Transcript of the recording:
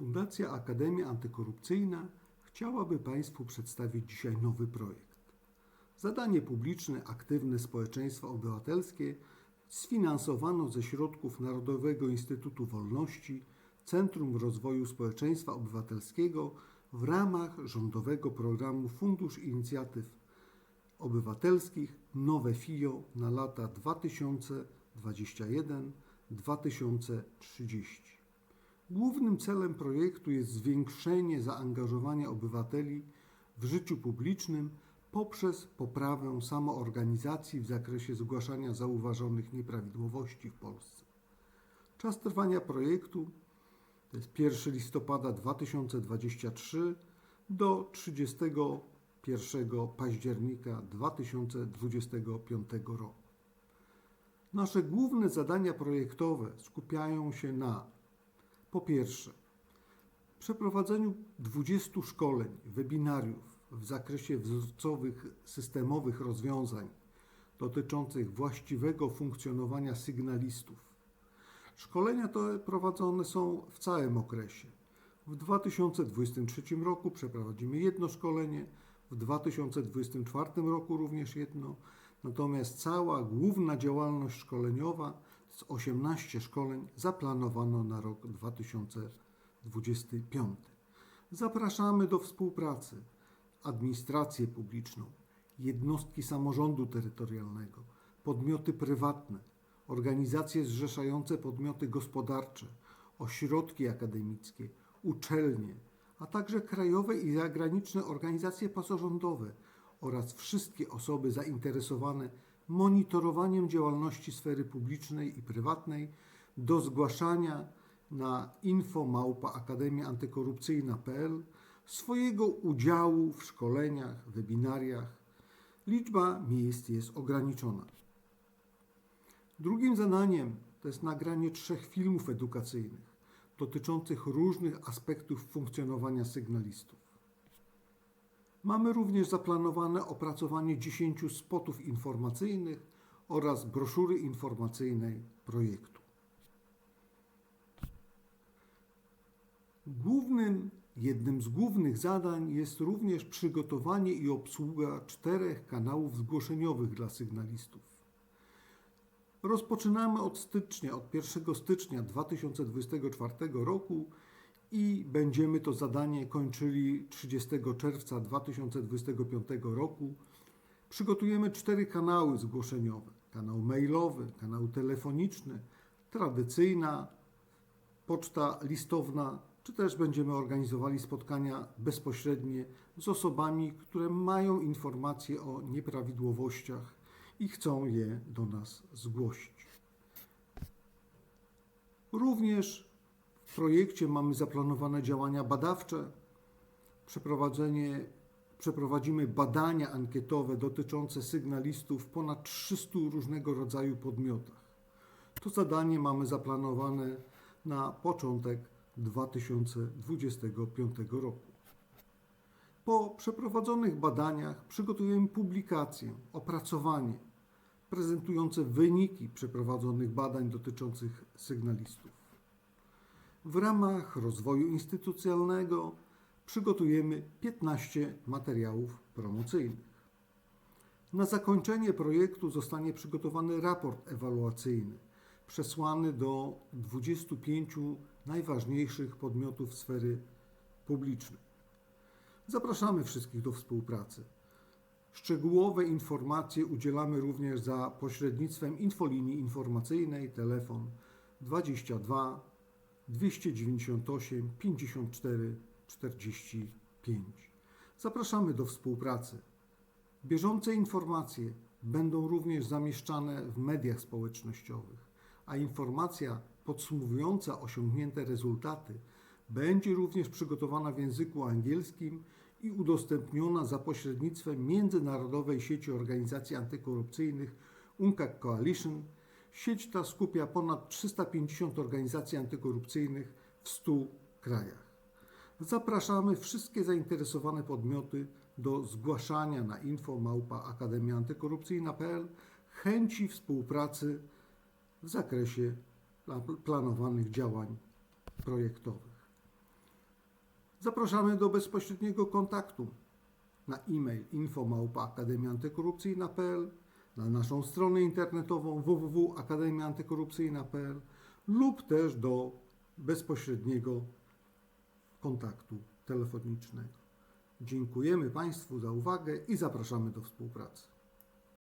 Fundacja Akademia Antykorupcyjna chciałaby Państwu przedstawić dzisiaj nowy projekt. Zadanie publiczne Aktywne Społeczeństwo Obywatelskie sfinansowano ze środków Narodowego Instytutu Wolności Centrum Rozwoju Społeczeństwa Obywatelskiego w ramach rządowego programu Fundusz Inicjatyw Obywatelskich Nowe FIO na lata 2021-2030. Głównym celem projektu jest zwiększenie zaangażowania obywateli w życiu publicznym poprzez poprawę samoorganizacji w zakresie zgłaszania zauważonych nieprawidłowości w Polsce. Czas trwania projektu to jest 1 listopada 2023 do 31 października 2025 roku. Nasze główne zadania projektowe skupiają się na po pierwsze, przeprowadzeniu 20 szkoleń, webinariów w zakresie wzorcowych systemowych rozwiązań dotyczących właściwego funkcjonowania sygnalistów. Szkolenia te prowadzone są w całym okresie. W 2023 roku przeprowadzimy jedno szkolenie, w 2024 roku również jedno, natomiast cała główna działalność szkoleniowa z 18 szkoleń zaplanowano na rok 2025. Zapraszamy do współpracy administrację publiczną, jednostki samorządu terytorialnego, podmioty prywatne, organizacje zrzeszające podmioty gospodarcze, ośrodki akademickie, uczelnie, a także krajowe i zagraniczne organizacje pozarządowe oraz wszystkie osoby zainteresowane monitorowaniem działalności sfery publicznej i prywatnej do zgłaszania na info.akademiaantykorupcyjna.pl swojego udziału w szkoleniach, webinariach. Liczba miejsc jest ograniczona. Drugim zadaniem to jest nagranie trzech filmów edukacyjnych dotyczących różnych aspektów funkcjonowania sygnalistów. Mamy również zaplanowane opracowanie 10 spotów informacyjnych oraz broszury informacyjnej projektu. Głównym, jednym z głównych zadań jest również przygotowanie i obsługa czterech kanałów zgłoszeniowych dla sygnalistów. Rozpoczynamy od stycznia, od 1 stycznia 2024 roku i będziemy to zadanie kończyli 30 czerwca 2025 roku. Przygotujemy cztery kanały zgłoszeniowe: kanał mailowy, kanał telefoniczny, tradycyjna poczta listowna, czy też będziemy organizowali spotkania bezpośrednie z osobami, które mają informacje o nieprawidłowościach i chcą je do nas zgłosić. Również projekcie mamy zaplanowane działania badawcze. Przeprowadzenie, przeprowadzimy badania ankietowe dotyczące sygnalistów w ponad 300 różnego rodzaju podmiotach. To zadanie mamy zaplanowane na początek 2025 roku. Po przeprowadzonych badaniach przygotujemy publikację, opracowanie prezentujące wyniki przeprowadzonych badań dotyczących sygnalistów. W ramach rozwoju instytucjonalnego przygotujemy 15 materiałów promocyjnych. Na zakończenie projektu zostanie przygotowany raport ewaluacyjny przesłany do 25 najważniejszych podmiotów sfery publicznej. Zapraszamy wszystkich do współpracy. Szczegółowe informacje udzielamy również za pośrednictwem infolinii informacyjnej telefon 22 298 54 45. Zapraszamy do współpracy. Bieżące informacje będą również zamieszczane w mediach społecznościowych, a informacja podsumowująca osiągnięte rezultaty będzie również przygotowana w języku angielskim i udostępniona za pośrednictwem Międzynarodowej Sieci Organizacji Antykorupcyjnych UNCAC Coalition. Sieć ta skupia ponad 350 organizacji antykorupcyjnych w 100 krajach. Zapraszamy wszystkie zainteresowane podmioty do zgłaszania na info.akademiaantykorupcyjna.pl chęci współpracy w zakresie planowanych działań projektowych. Zapraszamy do bezpośredniego kontaktu na e-mail info@akademiaantykorupcyjna.pl, na naszą stronę internetową www.akademiaantykorupcyjna.pl lub też do bezpośredniego kontaktu telefonicznego. Dziękujemy Państwu za uwagę i zapraszamy do współpracy.